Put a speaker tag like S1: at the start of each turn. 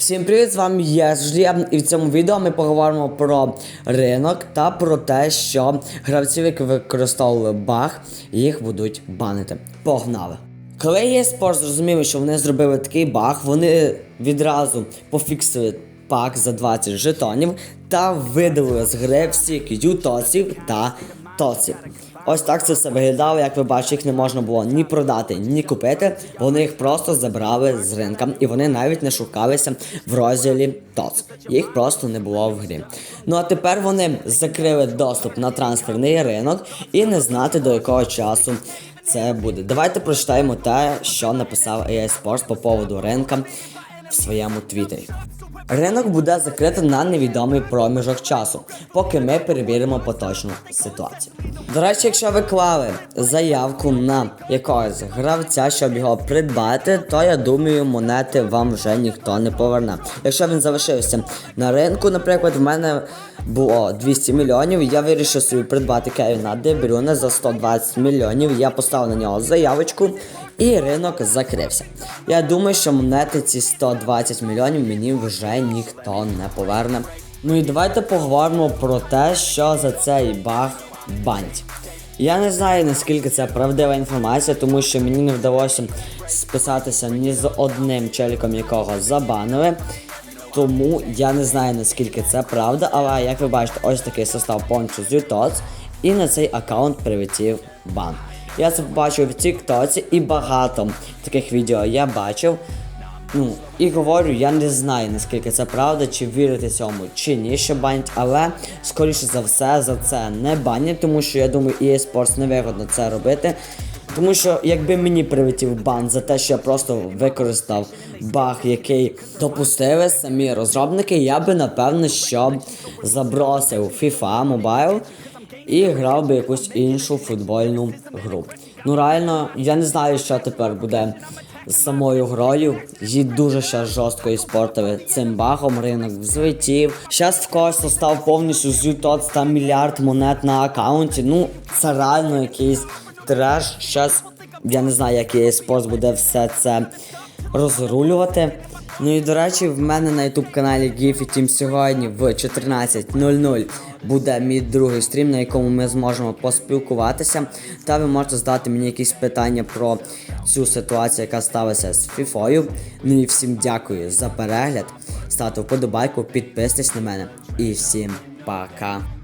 S1: Всім привіт, з вами я Жлія, і в цьому відео ми поговоримо про ринок та про те, що гравців, які використовували баг, їх будуть банити. Погнали! Коли eSports зрозуміли, що вони зробили такий баг, вони відразу пофіксили пак за 20 жетонів та видалили з гри всіх ютосів та тоців. Ось так це все виглядало, як ви бачите, їх не можна було ні продати, ні купити. Вони їх просто забрали з ринка, і вони навіть не шукалися в розділі ТОЦ. Їх просто не було в грі. Ну а тепер вони закрили доступ на трансферний ринок і не знати до якого часу це буде. Давайте прочитаємо те, що написав EA Sports по поводу ринка в своєму твіттері. Ринок буде закритий на невідомий проміжок часу, поки ми перевіримо поточну ситуацію. До речі, якщо ви клали заявку на якогось гравця, щоб його придбати, то я думаю, монети вам вже ніхто не поверне. Якщо він залишився на ринку, наприклад, в мене було 200 мільйонів, я вирішив собі придбати Кевіна Дебрюна за 120 мільйонів. Я поставив на нього заявочку. І ринок закрився. Я думаю, що монети ці 120 мільйонів мені вже ніхто не поверне. Ну і давайте поговоримо про те, що за цей баг банять. Я не знаю наскільки це правдива інформація, тому що мені не вдалося списатися ні з одним челіком, якого забанили. Тому я не знаю наскільки це правда, але як ви бачите, ось такий состав повністю з UTOTS, і на цей аккаунт прилетів бан. Я це побачив в Тіктоці і багато таких відео я бачив. Ну, і говорю, я не знаю наскільки це правда, чи вірити цьому, чи ні, що банять, але скоріше за все за це не банять, тому що я думаю, EA Sports невигодно це робити. Тому що якби мені прилетів бан за те, що я просто використав баг, який допустили самі розробники, я би напевно що забросив FIFA Mobile і грав би якусь іншу футбольну гру. Ну реально, я не знаю, що тепер буде з самою грою. Її дуже ще жорстко іспортили цим багом ринок взлетів. Щас в когось став повністю з ютот 100 мільярд монет на аккаунті. Ну, це реально якийсь треш. Щас я не знаю, як eSports буде все це розрулювати. Ну і до речі, в мене на YouTube каналі Giphy Team сьогодні в 14.00 буде мій другий стрім, на якому ми зможемо поспілкуватися. Та ви можете задати мені якісь питання про цю ситуацію, яка сталася з фіфою. Ну і всім дякую за перегляд. Ставте вподобайку, підписуйтесь на мене і всім пока.